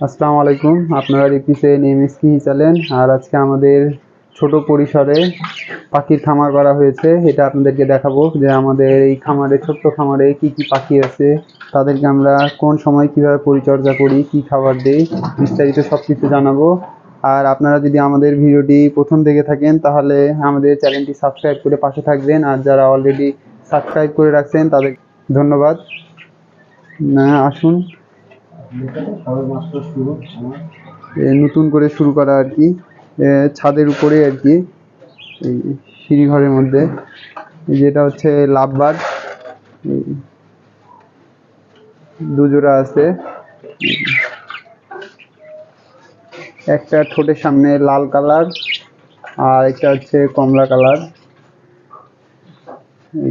আসসালামু আলাইকুম। আপনারা দেখতেছেন এমএসকি চ্যানেল। আর আজকে আমাদের ছোট পরিসরে পাখির খামার করা হয়েছে। এটা আপনাদেরকে দেখাবো যে আমাদের এই খামারে, ছোট্ট খামারে কি কি পাখি আছে, তাদেরকে আমরা কোন সময় কীভাবে পরিচর্যা করি, কি খাবার দেই, বিস্তারিত সব কিছু জানাব। আর আপনারা যদি আমাদের ভিডিওটি প্রথম দেখে থাকেন, তাহলে আমাদের চ্যানেলটি সাবস্ক্রাইব করে পাশে থাকবেন। আর যারা অলরেডি সাবস্ক্রাইব করে রাখছেন, তাদের ধন্যবাদ। আসুন। নতুন করে শুরু করা আর কি। ছাদের উপরে আর কি। সিঁড়ি ঘরের মধ্যে। যেটা হচ্ছে লাভবার্ড দুজোড়া আছে। একটা ঠোঁটের সামনে লাল কালার আর একটা হচ্ছে কমলা কালার।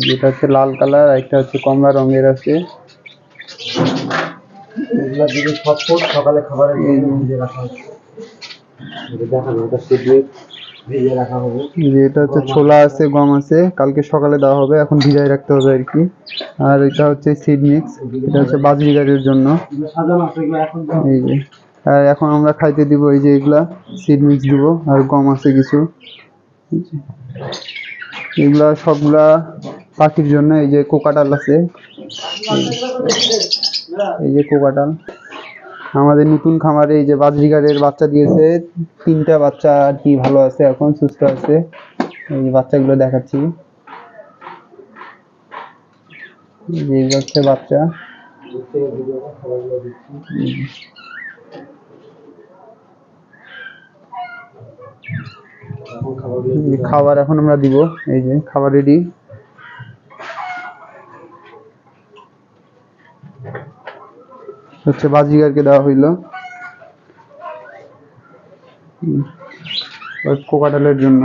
যেটা হচ্ছে লাল কালার আর একটা হচ্ছে কমলা রঙের আছে। এগুলা দিকে সব সকালে খাবারের জন্য ভিজে রাখা হচ্ছে দেখানো এটা ভিজে রাখা হবে। এটা হচ্ছে ছোলা আছে। গম আছে কালকে সকালে দেওয়া হবে এখন ভিজাই রাখতে হবে আর কি। আর এটা হচ্ছে সিড মিক্স এটা হচ্ছে বাজরি গাড়ির জন্য। এই যে আর এখন আমরা খাইতে দিব এই যে এগুলা সিড মিক্স দিব আর গম আছে কিছু। এগুলা সবগুলা পাখির জন্য এই যে কোকাটাল আছে। এই যে কোকাটাল আমাদের নতুন খামারে এই যে বাজরিগারের বাচ্চা দিয়েছে, তিনটা বাচ্চা আর কি ভালো আছে এখন, সুস্থ আছে। এই বাচ্চাগুলো দেখাচ্ছি। বাচ্চা। খাবার এখন আমরা দিব, এই যে খাবার রেডি হচ্ছে বাজিগারকে দেওয়া হইল। কোকাটালের জন্য।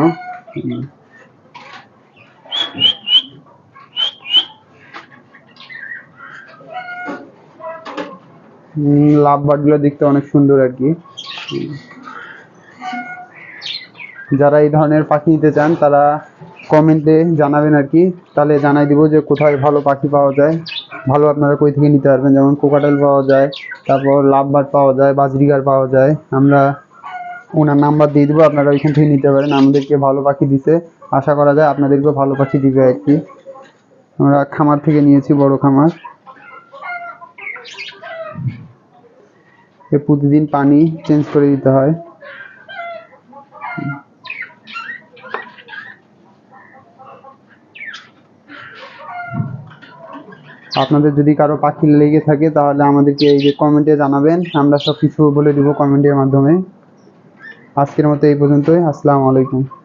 লাভ বার্ডগুলো দেখতে অনেক সুন্দর আর কি। যারা এই ধরনের পাখি নিতে চান, তারা কমেন্টে জানাবেন আর কি। তাহলে জানাই দিব যে কোথায় ভালো পাখি পাওয়া যায়। ভালো আপনারা কই থেকে নিতে পারবেন? যেমন কোকাটেল পাওয়া যায়, তারপর লাভবার্ড পাওয়া যায়, বাজরিগার পাওয়া যায়। আমরা ওনার নাম্বার দিয়ে দেবো, আপনারা ওইখান থেকে নিতে পারেন। আমাদেরকে ভালো পাখি দিতে। আশা করা যায় আপনাদেরকেও ভালো পাখি দিবে আর কি। আমরা খামার থেকে নিয়েছি বড় খামার। প্রতিদিন পানি চেঞ্জ করে দিতে হয়। আপনাদের যদি কারও পাখি লেগে থাকে, তাহলে আমাদেরকে এই যে কমেন্টে জানাবেন। আমরা সব কিছু বলে দিব কমেন্টের মাধ্যমে। আজকের মতো এই পর্যন্তই। আসসালামু আলাইকুম।